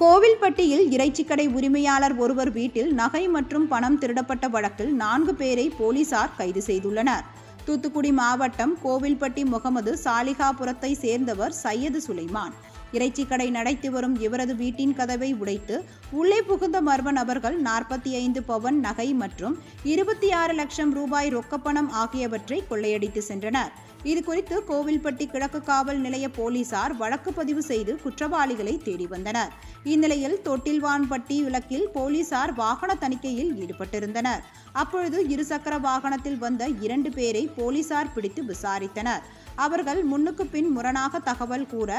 கோவில்பட்டியில் இறைச்சிக்கடை உரிமையாளர் ஒருவர் வீட்டில் நகை மற்றும் பணம் திருடப்பட்ட வழக்கில் நான்கு பேரை போலீசார் கைது செய்துள்ளனர். தூத்துக்குடி மாவட்டம் கோவில்பட்டி முகமது சாலிகாபுரத்தை சேர்ந்தவர் சையது சுலைமான். இறைச்சிக்கடை நடத்தி வரும் இவரது வீட்டின் கதவை உடைத்து உள்ளே புகுந்த மர்ம நபர்கள் நாற்பத்தி ஐந்து பவன் நகை மற்றும் இருபத்தி ஆறு லட்சம் ரூபாய் ரொக்கப்பணம் ஆகியவற்றை கொள்ளையடித்து சென்றனர். இது குறித்து கோவில்பட்டி கிழக்கு காவல் நிலைய போலீசார் வழக்கு பதிவு செய்து குற்றவாளிகளை தேடி வந்தனர். இந்நிலையில் தொட்டில்வான்பட்டி விளக்கில் போலீசார் வாகன தணிக்கையில் ஈடுபட்டிருந்தனர். அப்பொழுது இருசக்கர வாகனத்தில் வந்த இரண்டு பேரை போலீசார் பிடித்து விசாரித்தனர். அவர்கள் முன்னுக்கு பின் முரணாக தகவல் கூற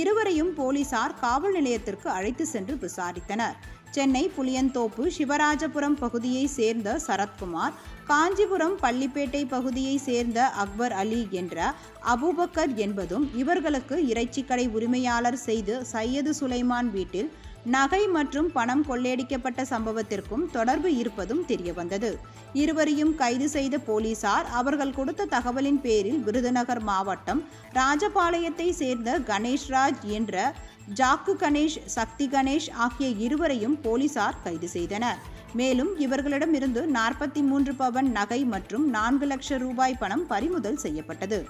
இருவரையும் போலீசார் காவல் நிலையத்திற்கு அழைத்து சென்று விசாரித்தனர். சென்னை புளியந்தோப்பு சிவராஜபுரம் பகுதியை சேர்ந்த சரத்குமார் காஞ்சிபுரம் பள்ளிப்பேட்டை பகுதியை சேர்ந்த அக்பர் அலி என்ற அபுபக்கர் என்பதும் இவர்களுக்கு இறைச்சிக்கடை உரிமையாளர் செய்து சையது சுலைமான் வீட்டில் நகை மற்றும் பணம் கொள்ளையடிக்கப்பட்ட சம்பவத்திற்கும் தொடர்பு இருப்பதும் தெரியவந்தது. இருவரையும் கைது செய்த போலீசார் அவர்கள் கொடுத்த தகவலின் பேரில் விருதுநகர் மாவட்டம் ராஜபாளையத்தை சேர்ந்த கணேஷ்ராஜ் என்ற ஜாக்கு கணேஷ் சக்தி கணேஷ் ஆகிய இருவரையும் போலீசார் கைது செய்தனர். மேலும் இவர்களிடமிருந்து நாற்பத்தி மூன்று பவன் நகை மற்றும் நான்கு லட்சம் ரூபாய் பணம் பறிமுதல் செய்யப்பட்டது.